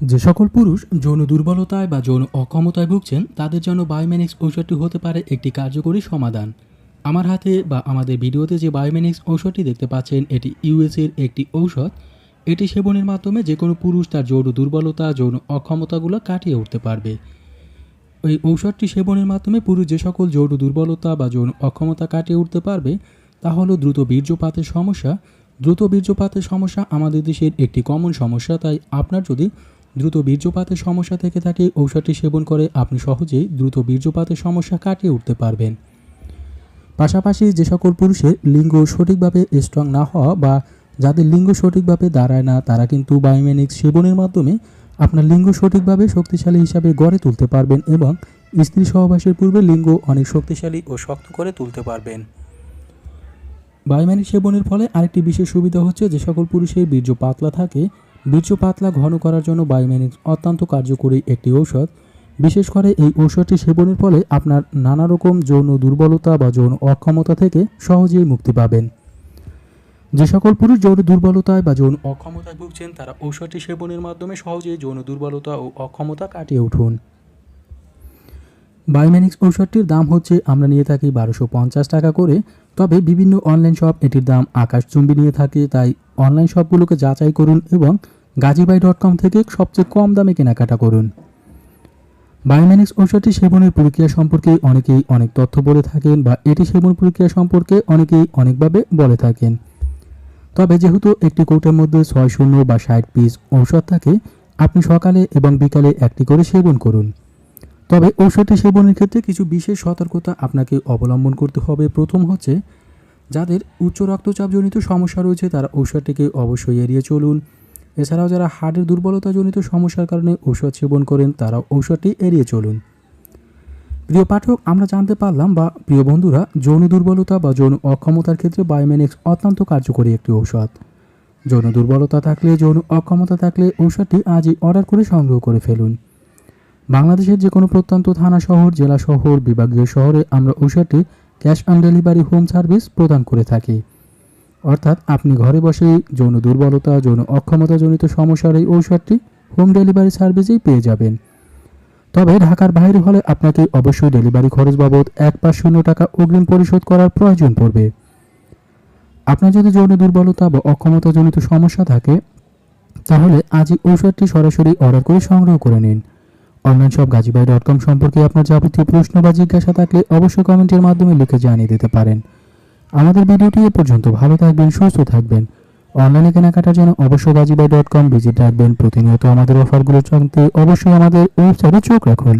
যে সকল পুরুষ যৌন দুর্বলতায় বা যৌন অক্ষমতায় ভুগছেন, তাদের জন্য বায়োমেনিক্স ঔষধটি হতে পারে একটি কার্যকরী সমাধান। আমার হাতে বা আমাদের ভিডিওতে যে বায়োমেনিক্স ঔষধটি দেখতে পাচ্ছেন, এটি ইউএসের একটি ঔষধ। এটি সেবনের মাধ্যমে যে কোনো পুরুষ তার যৌন দুর্বলতা, যৌন অক্ষমতাগুলো কাটিয়ে উঠতে পারবে। এই ঔষধটি সেবনের মাধ্যমে পুরুষ যে সকল যৌন দুর্বলতা বা যৌন অক্ষমতা কাটিয়ে উঠতে পারবে, তা হলো দ্রুত বীর্যপাতের সমস্যা। দ্রুত বীর্যপাতের সমস্যা আমাদের দেশের একটি কমন সমস্যা, তাই আপনার যদি দ্রুত বীর্যপাতের সমস্যা থেকে থাকে ঔষধটি সেবন করে আপনি সহজেই দ্রুত বীর্যপাতের সমস্যা কাটিয়ে উঠতে পারবেন। পাশাপাশি যে সকল পুরুষের লিঙ্গ সঠিকভাবে স্ট্রং না হওয়া বা যাদের লিঙ্গ সঠিকভাবে দাঁড়ায় না, তারা কিন্তু বায়োমেনিক্স সেবনের মাধ্যমে আপনার লিঙ্গ সঠিকভাবে শক্তিশালী হিসাবে গড়ে তুলতে পারবেন এবং স্ত্রী সহবাসের পূর্বে লিঙ্গ অনেক শক্তিশালী ও শক্ত করে তুলতে পারবেন। বায়োমেনিক সেবনের ফলে আরেকটি বিশেষ সুবিধা হচ্ছে যে সকল পুরুষের বীর্য পাতলা থাকে বীর্য পাতলা ঘন করার জন্য বায়োমেনিক্স অত্যন্ত কার্যকরী একটি ঔষধ। বিশেষ করে এই ঔষধটি সেবনের ফলে আপনার নানা রকম যৌন দুর্বলতা বা যৌন অক্ষমতা থেকে সহজেই মুক্তি পাবেন। যে সকল পুরুষ যৌন দুর্বলতায় বা যৌন অক্ষমতায় ভুগছেন, তারা ঔষধটি সেবনের মাধ্যমে সহজেই যৌন দুর্বলতা ও অক্ষমতা কাটিয়ে উঠুন। বায়োমেনিক্স ঔষধটির দাম হচ্ছে, আমরা নিয়ে থাকি বারোশো পঞ্চাশ টাকা করে। তবে বিভিন্ন অনলাইন শপ এটির দাম আকাশচুম্বী নিয়ে থাকে, তাই অনলাইন শপগুলোকে যাচাই করুন এবং গাজীবাই ডট কম থেকে সবচেয়ে কম দামে কেনাকাটা করুন। বায়োমেনিক্স ঔষধটি সেবনের প্রক্রিয়া সম্পর্কে অনেকেই অনেক তথ্য বলে থাকেন বা এটি সেবন প্রক্রিয়া সম্পর্কে অনেকেই অনেকভাবে বলে থাকেন। তবে যেহেতু একটি কৌটার মধ্যে ছয় শূন্য বা ষাট পিস ঔষধ থাকে, আপনি সকালে এবং বিকালে একটি করে সেবন করুন। তবে ঔষধটি সেবনের ক্ষেত্রে কিছু বিশেষ সতর্কতা আপনাকে অবলম্বন করতে হবে। প্রথম হচ্ছে, যাদের উচ্চ রক্তচাপজনিত সমস্যা রয়েছে, তারা ঔষধটিকে অবশ্যই এড়িয়ে চলুন। এছাড়াও যারা হার্টের দুর্বলতাজনিত সমস্যার কারণে ঔষধ সেবন করেন তারা ঔষধটি এড়িয়ে চলুন। প্রিয় পাঠক, আমরা জানতে পারলাম বা প্রিয় বন্ধুরা, যৌন দুর্বলতা বা যৌন অক্ষমতার ক্ষেত্রে বায়োমেনিক্স অত্যন্ত কার্যকরী একটি ঔষধ। যৌন দুর্বলতা থাকলে, যৌন অক্ষমতা থাকলে ঔষধটি আজই অর্ডার করে সংগ্রহ করে ফেলুন। বাংলাদেশের যে কোনো প্রত্যন্ত থানা শহর, জেলা শহর, বিভাগীয় শহরে আমরা ঔষধটি cash on delivery home service প্রদান করে থাকি। অর্থাৎ আপনি ঘরে বসেই যৌন দুর্বলতা, যৌন অক্ষমতাজনিত সমস্যার এই ঔষধটি হোম ডেলিভারি সার্ভিসেই পেয়ে যাবেন। তবে ঢাকার বাইরে হলে আপনাকে অবশ্যই ডেলিভারি খরচ বাবদ এক পাঁচ শূন্য টাকা অগ্রিম পরিশোধ করার প্রয়োজন পড়বে। আপনার যদি যৌন দুর্বলতা বা অক্ষমতাজনিত সমস্যা থাকে, তাহলে আজই ঔষধটি সরাসরি অর্ডার করে সংগ্রহ করে নিন। Online shop Gazibai dot com সম্পর্কে আপনার যাবতীয় প্রশ্ন বা জিজ্ঞাসা থাকলে অবশ্যই কমেন্টের মাধ্যমে লিখে জানিয়ে দিতে পারেন। আমাদের ভিডিওটি এ পর্যন্ত ভালো থাকবেন, সুস্থ থাকবেন। অনলাইনে কেনাকাটার জন্য অবশ্যই বাজিবাই ডট কম ভিজিট রাখবেন। প্রতিনিয়ত আমাদের অফারগুলো জানতে অবশ্যই আমাদের ওয়েবসাইটে চোখ রাখুন।